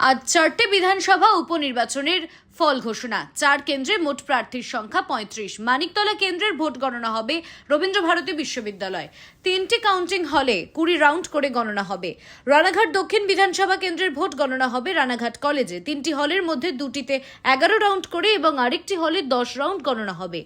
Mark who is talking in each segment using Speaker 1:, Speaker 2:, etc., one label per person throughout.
Speaker 1: আজ চারটে বিধানসভা উপনির্বাচনের ফল ঘোষণা। চার কেন্দ্রে মোট প্রার্থীর সংখ্যা পঁয়ত্রিশ। মানিকতলা কেন্দ্রের ভোট গণনা হবে রবীন্দ্র ভারতী বিশ্ববিদ্যালয়। তিনটি কাউন্টিং হলে কুড়ি রাউন্ড করে গণনা হবে। রানাঘাট দক্ষিণ বিধানসভা কেন্দ্রের ভোট গণনা হবে রানাঘাট কলেজে। তিনটি হলের মধ্যে দুটিতে এগারো রাউন্ড করে এবং আরেকটি হলে দশ রাউন্ড গণনা হবে।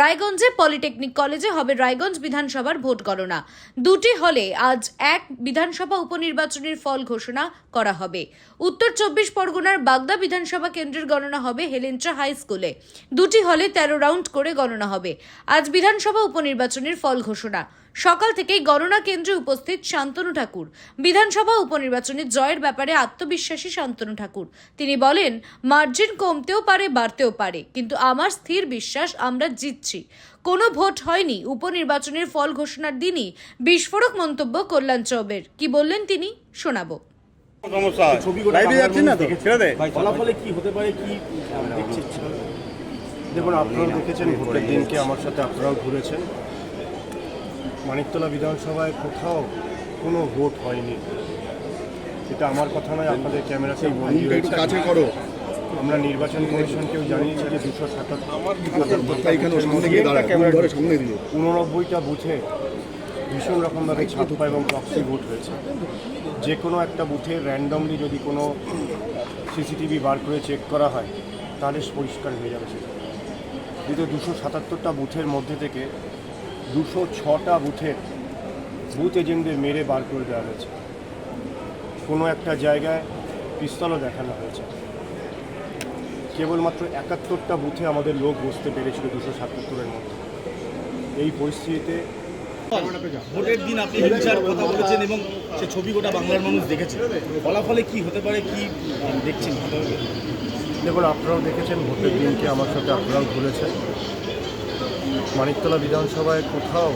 Speaker 1: রায়গঞ্জে পলিটেকনিক কলেজে হবে রায়গঞ্জ বিধানসভার ভোট গণনা। দুটি হলে আজ এক বিধানসভা উপনির্বাচনের ফল ঘোষণা করা হবে। উত্তর চব্বিশ পরগনার বাগদা বিধানসভা কেন্দ্রের গণনা হবে হেলেন্ট্রা হাই স্কুলে। দুটি হলে তেরো রাউন্ড করে গণনা হবে। আজ বিধানসভা উপনির্বাচনের ফল ঘোষণা। সকাল থেকেই গণনা কেন্দ্রে উপস্থিত শান্তনু ঠাকুর। বিধানসভা উপনির্বাচনে জয়ের ব্যাপারে আত্মবিশ্বাসী শান্তনু ঠাকুর। তিনি বলেন, মার্জিন কমতেও পারে, বাড়তেও পারে, কিন্তু আমার স্থির বিশ্বাস আমরা জিতছি। কোনো ভোট হয়নি, উপনির্বাচনের ফল ঘোষণার দিনই বিস্ফোরক মন্তব্য কল্যাণ চৌবের। কি বললেন তিনি? শোনাবো।
Speaker 2: সমস্যা লাইভে যাচ্ছি না তো? ছেড়ে দে।
Speaker 3: ফলাফলে কি হতে পারে কি দেখছে দেখুন আপনারাও দেখেছেন ভোটের দিনকে আমার সাথে আপনারাও ঘুরেছেন। মানিকতলা বিধানসভায় কোথাও কোনো ভোট হয়নি। এটা আমার কথা নয় আপনাদের
Speaker 2: একটু কাছে করো।
Speaker 3: আমরা নির্বাচন কমিশনকেও জানিয়েছি যে দুশো সাতাত্তর উননব্বইটা বুথে ভীষণ রকমভাবে ছাপ্পা এবং প্রক্সি ভোট হয়েছে। যে কোনো একটা বুথে র্যান্ডমলি যদি কোনো সিসিটিভি বার করে চেক করা হয়, তাহলে পরিষ্কার হয়ে যাবে সেটা। দ্বিতীয় দুশো সাতাত্তরটা বুথের মধ্যে থেকে দুশো ছটা বুথের বুথ এজেন্টদের মেরে বার করে দেওয়া হয়েছে। কোনো একটা জায়গায় পিস্তলও দেখানো হয়েছে। কেবলমাত্র একাত্তরটা বুথে আমাদের লোক বসতে পেরেছিল দুশো সাতাত্তরের মধ্যে। এই পরিস্থিতিতে
Speaker 4: ভোটের দিন আপনি হিংসার কথা বলেছেন এবং সে ছবি গোটা বাংলার মানুষ দেখেছে। ফলাফলে কি হতে পারে, কি দেখছেন
Speaker 3: দেখুন, আপনারাও দেখেছেন ভোটের দিনকে আমার সাথে আপনারাও ঘুরেছেন। মানিকতলা বিধানসভায় কোথাও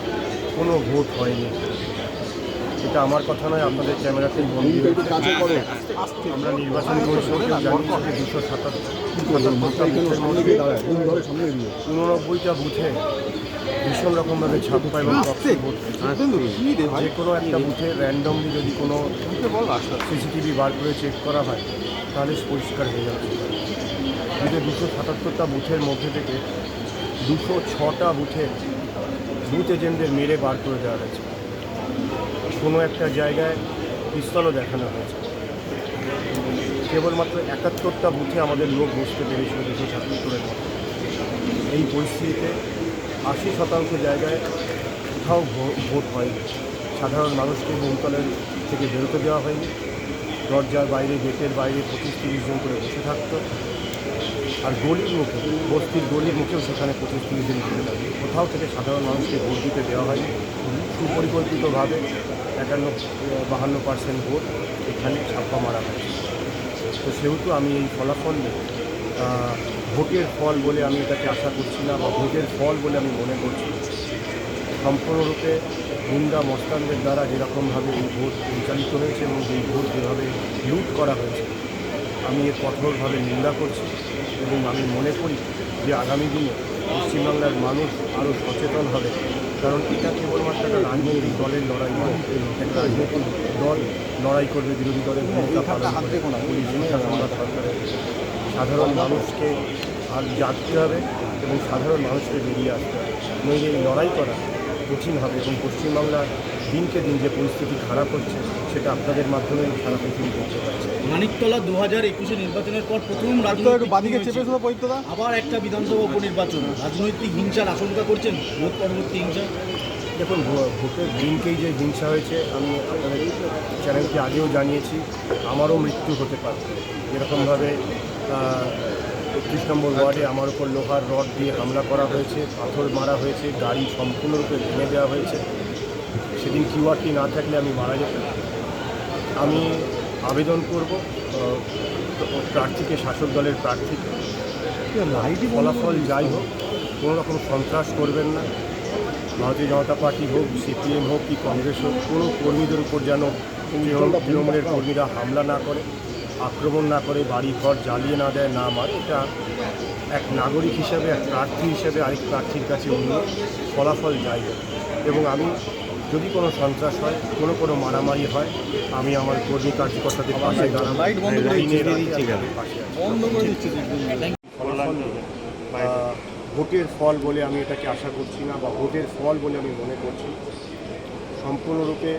Speaker 3: কোনো ভোট হয়নি। এটা আমার কথা নয়, আপনাদের ক্যামেরাতেই বন্দি হয়েছে আমরা নির্বাচন কমিশনকে দুশো সাতাত্তর উননব্বইটা বুথে ভীষণ রকমভাবে ছাপ্পা এবং যে কোনো একটা বুথে র্যান্ডমলি যদি কোনো সিসিটিভি বার করে চেক করা হয় তাহলে পরিষ্কার হয়ে যাবে। যদি দুশো সাতাত্তরটা বুথের মধ্যে থেকে দুশো ছটা বুথে বুথ এজেন্টদের মেরে বার করে দেওয়া হয়েছে। কোনো একটা জায়গায় পিস্তলও দেখানো হয়েছে। কেবলমাত্র একাত্তরটা বুথে আমাদের লোক বসতে পেরেছিল দুশো সাতাত্তরের মধ্যে এই পরিস্থিতিতে আশি শতাংশ জায়গায় কোথাও ভোট হয়নি। সাধারণ মানুষকে বহুতলের থেকে বেরোতে দেওয়া হয়নি। দরজার বাইরে গেটের বাইরে পঁচিশ তিরিশ জন করে বসে থাকতো। আর গলির মুখে বস্তির গলির মুখেও সেখানে পঁচিশ তিরিশ জন বসে থাকে কোথাও থেকে সাধারণ মানুষকে ভোট দিতে দেওয়া হয়নি। সুপরিকল্পিতভাবে একান্ন বাহান্ন পার্সেন্ট ভোট এখানে ছাপ্পা মারা হয়েছে। তো সেহেতু আমি এই ফলাফল আহ, ভোটের ফল বলে আমি এটাকে আশা করছি না বা ভোটের ফল বলে আমি মনে করছি সম্পূর্ণরূপে গুন্ডা মস্তানদের দ্বারা যেরকমভাবে এই ভোট পরিচালিত হয়েছে এবং এই ভোট যেভাবে লুট করা হয়েছে আমি এর কঠোরভাবে নিন্দা করছি এবং আমি মনে করি যে আগামী দিনে পশ্চিমবাংলার মানুষ আরও সচেতন হবে কারণ এটা কেবলমাত্র একটা রাজনৈতিক দলের লড়াই একটা রাজনৈতিক দল লড়াই করবে বিরোধী দলের ভূমিকা পালন করে। পুলিশ শাসনবাদ সরকারের সাধারণ মানুষকে আর জাগতে হবে এবং সাধারণ মানুষকে বেরিয়ে আসতে হবে। নইলে এই লড়াই করা কঠিন হবে এবং পশ্চিমবাংলার দিনকে দিন যে পরিস্থিতি খারাপ হচ্ছে সেটা আপনাদের মাধ্যমে সারা পৃথিবী দেখতে পাচ্ছে।
Speaker 4: মানিকতলা দু হাজার একুশে নির্বাচনের পর প্রথম রাজনৈতিক। আবার একটা বিধানসভা উপনির্বাচন। রাজনৈতিক হিংসার আশঙ্কা করছেন ভোট পরবর্তী হিংসা।
Speaker 3: দেখুন ভো- ভোটের দিনকেই যে হিংসা হয়েছে আমি আপনাদের চ্যানেলকে আগেও জানিয়েছি আমারও মৃত্যু হতে পারে। যেরকমভাবে একত্রিশ নম্বর ওয়ার্ডে আমার উপর লোহার রড দিয়ে হামলা করা হয়েছে, পাথর মারা হয়েছে, গাড়ি সম্পূর্ণরূপে ভেঙে দেওয়া হয়েছে। সেদিন কিউআরটি না থাকলে আমি মারা যেতাম। আমি আবেদন করব প্রার্থীকে, শাসক দলের প্রার্থীকে। ফলাফল যাই হোক, কোনো রকম সন্ত্রাস করবেন না। ভারতীয় জনতা পার্টি হোক, সিপিএম হোক, কি কংগ্রেস হোক, কোনো কর্মীদের উপর যেন তৃণমূল- তৃণমূলের কর্মীরা হামলা না করে। আক্রমণ না করে বাড়ি ঘর জ্বালিয়ে না দেয় না মারে এটা এক নাগরিক হিসেবে এক প্রার্থী হিসেবে আরেক প্রার্থীর কাছে অন্য ফলাফল যাই হোক। এবং আমি যদি কোনো সন্ত্রাস হয় কোনো কোনো মারামারি হয় আমি আমার কর্মী কার্যকর্তাদের পাশে ভোটের ফল বলে আমি এটাকে আশা করছি না বা ভোটের ফল বলে আমি মনে করছি। সম্পূর্ণরূপে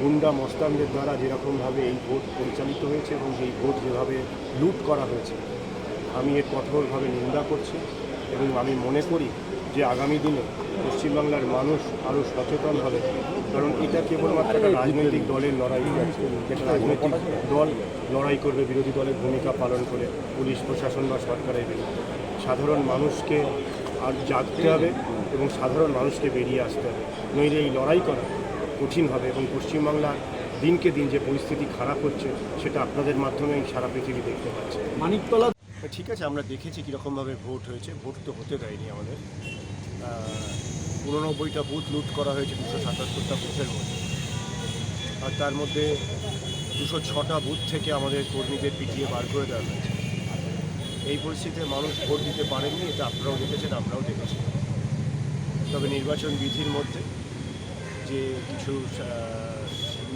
Speaker 3: গুন্ডা মস্তানদের দ্বারা যেরকমভাবে এই ভোট পরিচালিত হয়েছে এবং এই ভোট যেভাবে লুট করা হয়েছে, আমি এর কঠোরভাবে নিন্দা করছি এবং আমি মনে করি যে আগামী দিনে পশ্চিমবাংলার মানুষ আরও সচেতন হবে, কারণ এটা কেবলমাত্র একটা রাজনৈতিক দলের লড়াই আছে একটা রাজনৈতিক দল লড়াই করবে, বিরোধী দলের ভূমিকা পালন করে পুলিশ, প্রশাসন বা সরকারের বিরুদ্ধে। সাধারণ মানুষকে আর জাগতে হবে এবং সাধারণ মানুষকে বেরিয়ে আসতে হবে। নইলে এই লড়াই করা কঠিন হবে এবং পশ্চিমবাংলার দিনকে দিন যে পরিস্থিতি খারাপ হচ্ছে সেটা আপনাদের মাধ্যমেই সারা পৃথিবী দেখতে পাচ্ছে।
Speaker 4: মানিকতলা
Speaker 3: ঠিক আছে আমরা দেখেছি কীরকমভাবে ভোট হয়েছে। ভোট তো হতে দেয়নি আমাদের। উননব্বইটা বুথ লুট করা হয়েছে দুশো সাতাত্তরটা বুথের মধ্যে। আর তার মধ্যে দুশো ছটা বুথ থেকে আমাদের কর্মীদের পিটিয়ে বার করে দেওয়া হয়েছে। এই পরিস্থিতিতে মানুষ ভোট দিতে পারেননি এটা আপনারাও দেখেছেন আমরাও দেখেছি। তবে নির্বাচন বিধির মধ্যে যে কিছু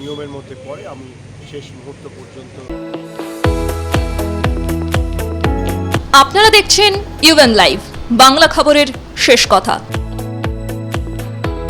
Speaker 3: নিয়মের মধ্যে পড়ে, আমি শেষ মুহূর্ত পর্যন্ত
Speaker 5: আপনারা দেখছেন ইউএন লাইভ বাংলা খবরের শেষ কথা।